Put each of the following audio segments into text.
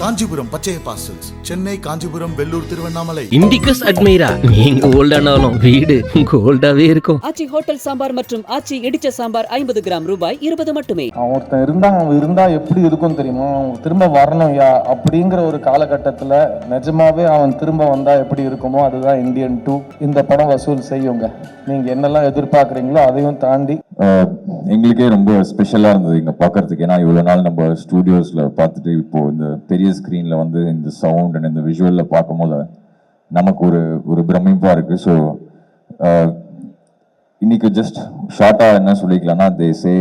Kanchipuram Pachaiyappa silks Chennai Kanchipuram Vellore Tiruvannamalai. இண்டிகஸ் அட்மைரா? நீங்க ஓல்டானாலும் வீடு கோல்டாவே இருக்கும். ஆச்சி ஹோட்டல் சாம்பார் மற்றும் ஆச்சி இடிச்ச சாம்பார் ஐம்பது கிராம் ரூபாய் இருபது மட்டுமே. அவன் ஒருத்தன் இருந்தா அவன் இருந்தா எப்படி இருக்கும் தெரியுமா? அவன் திரும்ப வரணும் யா அப்படிங்கிற ஒரு காலகட்டத்தில் நிஜமாவே அவன் திரும்ப வந்தா எப்படி இருக்குமோ அதுதான் இந்தியன் டூ. இந்த படம் வசூல் செய்யுங்க. நீங்க என்னெல்லாம் எதிர்பார்க்குறீங்களோ அதையும் தாண்டி எங்களுக்கே ரொம்ப ஸ்பெஷலாக இருந்தது இங்கே பார்க்கறதுக்கு ஏன்னா இவ்வளோ நாள் நம்ம ஸ்டூடியோஸில் பார்த்துட்டு இப்போது இந்த பெரிய ஸ்க்ரீனில் வந்து இந்த சவுண்ட் அண்ட் இந்த விஷுவலில் பார்க்கும்போது நமக்கு ஒரு ஒரு பிரமிப்பாக இருக்குது ஸோ இன்னைக்கு ஜஸ்ட் ஷார்ட்டாக என்ன சொல்லிக்கலாம்னா தே சே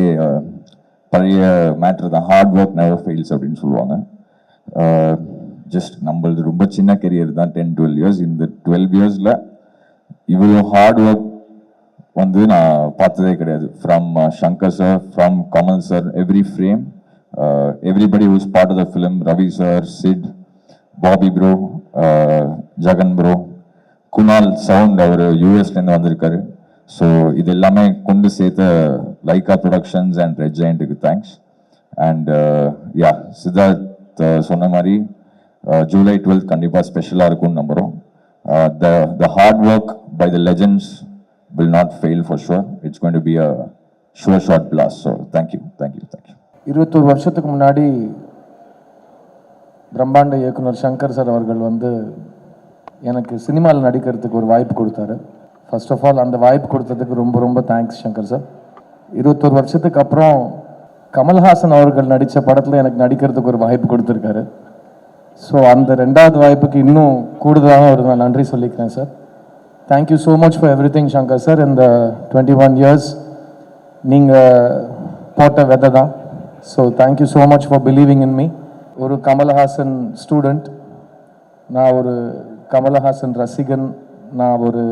பழைய மேட்ரு தான். ஹார்ட் ஒர்க் நெவர் ஃபெயில்ஸ் அப்படின்னு சொல்லுவாங்க. ஜஸ்ட் நம்மளது ரொம்ப சின்ன கெரியர் தான். டென் டுவெல் இயர்ஸ் இந்த டுவெல் இயர்ஸில் இவ்வளோ ஹார்ட் ஒர்க் வந்து நான் பார்த்ததே கிடையாது. From Shankar sir from Kamal sir every frame everybody who's part of the film Ravi sir Sid Bobby bro Jagan bro Kunal sound அவர் யூஎஸ்லேருந்து வந்திருக்காரு. ஸோ இது எல்லாமே கொண்டு சேர்த்த லைகா ப்ரொடக்ஷன்ஸ் அண்ட் ரெட் ஜெயண்ட்டுக்கு தேங்க்ஸ் அண்ட் யா சித்தார்த் சொன்ன மாதிரி ஜூலை டுவெல்த் கண்டிப்பாக ஸ்பெஷலாக இருக்கும்னு நம்புகிறோம் the the hard work by the legends will not fail for sure. It's going to be a sure shot blast. So thank you, thank you, thank you. இருபத்தோரு வருஷத்துக்கு முன்னாடி பிரம்மாண்ட இயக்குனர் சங்கர் சார் அவர்கள் வந்து எனக்கு சினிமாவில் நடிக்கிறதுக்கு ஒரு வாய்ப்பு கொடுத்தாரு ஃபர்ஸ்ட் ஆஃப் ஆல் அந்த வாய்ப்பு கொடுத்ததுக்கு ரொம்ப ரொம்ப தேங்க்ஸ் சங்கர் சார் இருபத்தொரு வருஷத்துக்கு அப்புறம் கமல்ஹாசன் அவர்கள் நடித்த படத்தில் எனக்கு நடிக்கிறதுக்கு ஒரு வாய்ப்பு கொடுத்துருக்காரு ஸோ அந்த ரெண்டாவது வாய்ப்புக்கு இன்னும் கூடுதலாக ஒரு நான் நன்றி சொல்லிக்கிறேன் sir thank you so much for everything Shankar sir இந்த டுவெண்ட்டி ஒன் இயர்ஸ் நீங்கள் போட்ட வெதை தான் so thank you so much for believing in me ஒரு கமல்ஹாசன் ஸ்டூடெண்ட் நான் ஒரு கமலஹாசன் ரசிகன். நான் ஒரு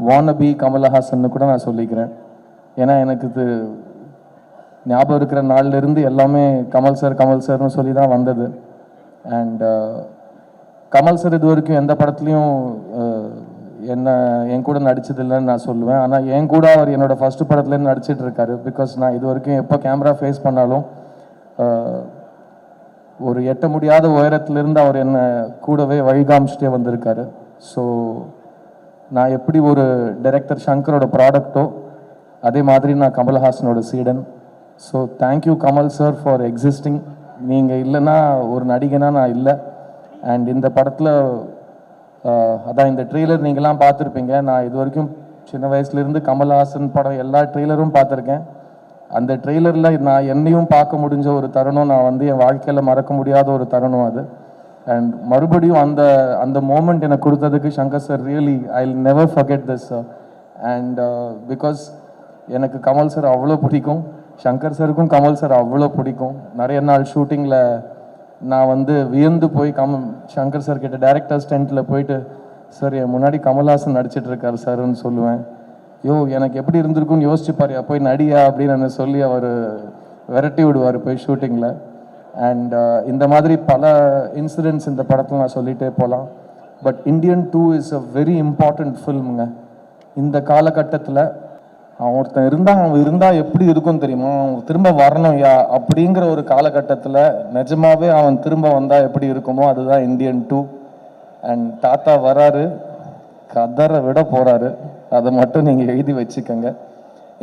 வானபி கமலஹாசன்னு கூட நான் சொல்லிக்கிறேன். ஏன்னா எனக்கு இது ஞாபகம் இருக்கிற நாள்லேருந்து எல்லாமே கமல் சார் கமல் சார்னு சொல்லி தான் வந்தது. அண்ட் uh, கமல் சார் இது வரைக்கும் எந்த படத்துலையும் uh, என்ன என் கூட நடிச்சதில்லைன்னு நான் சொல்லுவேன். ஆனால் என் கூட அவர் என்னோட ஃபர்ஸ்ட் படத்துலேருந்து நடிச்சிட்டு இருக்காரு பிகாஸ் நான் இது வரைக்கும் எப்போ கேமரா ஃபேஸ் பண்ணாலும் ஒரு எட்ட முடியாத உயரத்திலிருந்து அவர் என்னை கூடவே வழிகாமிச்சிட்டே வந்திருக்காரு. ஸோ நான் எப்படி ஒரு டைரக்டர் சங்கரோட ப்ராடக்ட்டோ அதே மாதிரி நான் கமல்ஹாசனோட சீடன். So thank you Kamal sir for existing நீங்கள் இல்லைன்னா ஒரு நடிகனாக நான் இல்லை. அண்ட் இந்த படத்தில் அதான் இந்த ட்ரெய்லர் நீங்களாம் பார்த்துருப்பீங்க. நான் இது வரைக்கும் சின்ன வயசுலேருந்து கமல்ஹாசன் படம் எல்லா ட்ரெய்லரும் பார்த்துருக்கேன். அந்த ட்ரெய்லரில் நான் என்னையும் பார்க்க முடிஞ்ச ஒரு தருணம் நான் வந்து என் வாழ்க்கையில் மறக்க முடியாத ஒரு தருணம் அது. அண்ட் மறுபடியும் அந்த அந்த மோமெண்ட் எனக்கு கொடுத்ததுக்கு Shankar sir really I never forget this sir and because எனக்கு கமல் சார் அவ்வளோ பிடிக்கும். சங்கர் சாருக்கும் கமல் சார் அவ்வளோ பிடிக்கும். நிறைய நாள் ஷூட்டிங்கில் நான் வந்து வியந்து போய் கம் சங்கர் சார் கிட்ட டேரக்டர் ஸ்டெண்ட்டில் போயிட்டு சார் என் முன்னாடி கமல்ஹாசன் நடிச்சிட்டு இருக்காரு சார்னு சொல்லுவேன். யோ எனக்கு எப்படி இருந்திருக்கும்னு யோசிச்சுப்பார் பாரு போய் நடியா? அப்படின்னு என்ன சொல்லி அவர் விரட்டி விடுவார் போய் ஷூட்டிங்கில் அண்ட் இந்த மாதிரி பல இன்சிடென்ட்ஸ் இந்த படத்தில் நான் சொல்லிகிட்டே போகலாம் but Indian two is a very important ஃபில்முங்க இந்த காலகட்டத்தில் அவன் ஒருத்தன் இருந்தா அவன் இருந்தா எப்படி இருக்கும் தெரியுமா? அவன் திரும்ப வரணும் யா அப்படிங்கிற ஒரு காலகட்டத்தில் நிஜமாவே அவன் திரும்ப வந்தா எப்படி இருக்குமோ அதுதான் இந்தியன் டூ. அண்ட் தாத்தா வராரு கதரை விட போறாரு. அதை மட்டும் நீங்க எழுதி வச்சுக்கோங்க.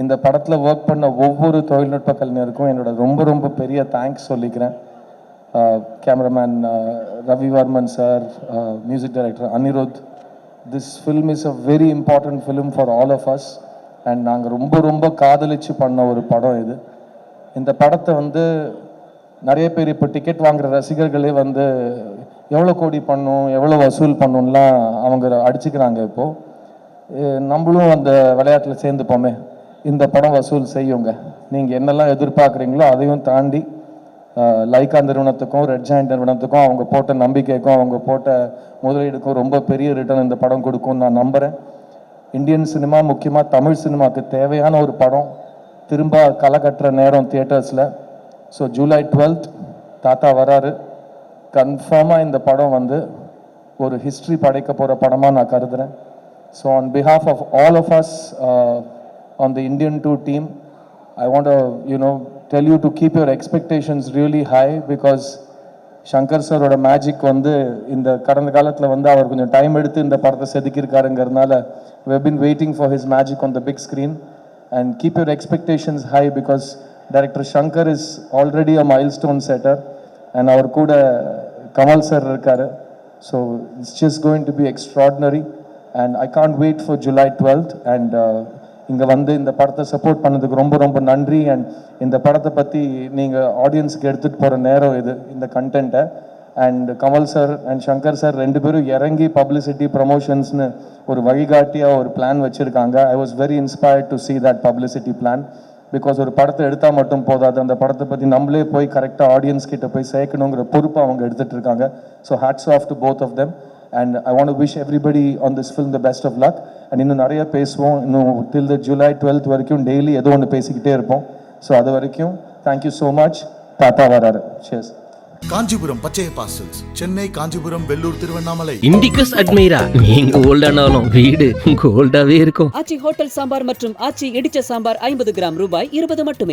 இந்த படத்தில் ஒர்க் பண்ண ஒவ்வொரு தொழில்நுட்ப கலைஞருக்கும் என்னோட ரொம்ப ரொம்ப பெரிய தேங்க்ஸ் சொல்லிக்கிறேன். Cameraman Ravivarman sir music director Anirudh. This film is a very important film for all of us and நாங்கள் ரொம்ப ரொம்ப காதலிச்சு பண்ண ஒரு படம் இது. இந்த படத்தை வந்து நிறைய பேர் இப்போ டிக்கெட் வாங்குற ரசிகர்களே வந்து எவ்வளோ கோடி பண்ணும் எவ்வளோ வசூல் பண்ணும்லாம் அவங்க அடிச்சுக்கிறாங்க இப்போது நம்மளும் அந்த விளையாட்டில் சேர்ந்துப்போமே. இந்த படம் வசூல் செய்யுங்க. நீங்கள் என்னெல்லாம் எதிர்பார்க்குறீங்களோ அதையும் தாண்டி லைக்கா நிறுவனத்துக்கும் ரெட் ஜாயின் நிறுவனத்துக்கும் அவங்க போட்ட நம்பிக்கைக்கும் அவங்க போட்ட முதலீடுக்கும் ரொம்ப பெரிய ரிட்டர்ன் இந்த படம் கொடுக்கும்னு நான் நம்புகிறேன் இந்தியன் சினிமா முக்கியமாக தமிழ் சினிமாவுக்கு தேவையான ஒரு படம் திரும்ப களை கட்டுற நேரம் தியேட்டர்ஸில் ஸோ ஜூலை டுவெல்த் தாத்தா வராரு. கன்ஃபார்மாக இந்த படம் வந்து ஒரு ஹிஸ்ட்ரி படைக்க போகிற படமாக நான் கருதுகிறேன் so on behalf of all of us on the Indian two team I want you know you to keep your expectations really high because Shankar சாரோட மேஜிக் வந்து இந்த கடந்த காலத்தில் வந்து அவர் கொஞ்சம் டைம் எடுத்து இந்த படத்தை செதுக்கியிருக்காருங்கிறதுனால we've waiting for his magic on the big screen and keep your expectations high because director director is already a milestone setter and அவர் கூட கமல் சார் இருக்கார். So it's just going to be extraordinary and I can't wait for July twelfth and இங்கே வந்து இந்த படத்தை support பண்ணதுக்கு ரொம்ப ரொம்ப நன்றி. அண்ட் இந்த படத்தை பற்றி நீங்கள் ஆடியன்ஸ்க்கு எடுத்துகிட்டு போகிற நேரம் இது இந்த கண்டென்ட்டை and Kamal sir and Shankar sir ரெண்டு பேரும் இறங்கி பப்ளிசிட்டி ப்ரமோஷன்ஸ்னு ஒரு வழிகாட்டியாக ஒரு பிளான் வச்சுருக்காங்க. I was very inspired to see that publicity plan because ஒரு படத்தை எடுத்தால் மட்டும் போதாது. அந்த படத்தை பற்றி நம்மளே போய் கரெக்டாக ஆடியன்ஸ் கிட்ட போய் சேர்க்கணுங்கிற பொறுப்பை அவங்க எடுத்துகிட்டு இருக்காங்க. So hats off to both of them and I want wish everybody on this film the best of luck and இன்னும் நிறைய பேசுவோம். இன்னும் டில் த ஜூலை டுவெல்த் வரைக்கும் டெய்லி ஏதோ ஒன்று பேசிக்கிட்டே இருப்போம். ஸோ அது வரைக்கும் தேங்க்யூ ஸோ மச் தாத்தா வராரு. Cheers. காஞ்சிபுரம் பச்சையப்பா சில்க்ஸ் சென்னை காஞ்சிபுரம் வெள்ளூர் திருவண்ணாமலை. இண்டிகஸ் அட்மைரா நீங்க ஓல்டானாலும் வீடு கோல்டாவே இருக்கும். ஆச்சி ஹோட்டல் சாம்பார் மற்றும் ஆச்சி இடிச்ச சாம்பார் ஐம்பது கிராம் ரூபாய் இருபது மட்டுமே.